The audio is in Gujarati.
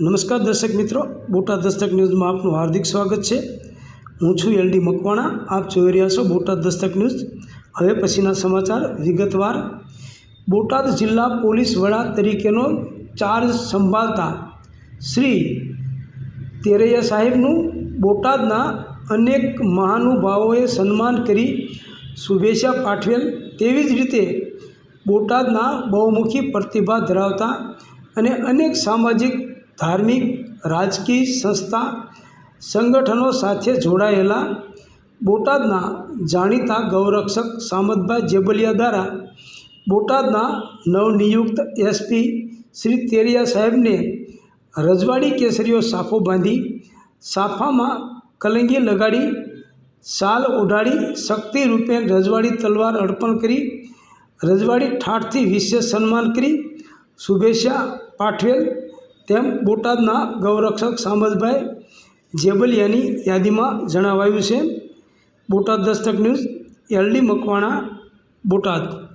નમસ્કાર દર્શક મિત્રો, બોટાદ દસ્તક ન્યૂઝમાં આપનું હાર્દિક સ્વાગત છે. હું છું એલડી મકવાણા, આપ જોઈ રહ્યા છો બોટાદ દસ્તક ન્યૂઝ. હવે પછીના સમાચાર વિગતવાર. બોટાદ જિલ્લા પોલીસ વડા તરીકેનો ચાર્જ સંભાળતા શ્રી તેરૈયા સાહેબનું બોટાદના અનેક મહાનુભાવોએ સન્માન કરી શુભેચ્છા પાઠવેલ તેવી જ રીતે બોટાદના બહુમુખી પ્રતિભા ધરાવતા અને અનેક સામાજિક ધાર્મિક, રાજકીય સંસ્થા, સંગઠનો સાથે જોડાયેલા બોટાદના જાણીતા ગૌરક્ષક સામતભાઈ જેબલિયા દ્વારા બોટાદના નવનિયુક્ત એસપી શ્રી તેરિયા સાહેબને રજવાડી કેસરીઓ સાફો બાંધી, સાફામાં કલંગી લગાડી શાલ ઓઢાડી શક્તિ રૂપે રજવાડી તલવાર અર્પણ કરી, રજવાડી ઠાઠથી વિશેષ સન્માન કરી, શુભેચ્છા પાઠવેલ તેમ બોટાદના ગૌરક્ષક સામતભાઈ જેબલિયાની યાદીમાં જણાવાયું છે. Botad Dastak news LD Makwana Botad.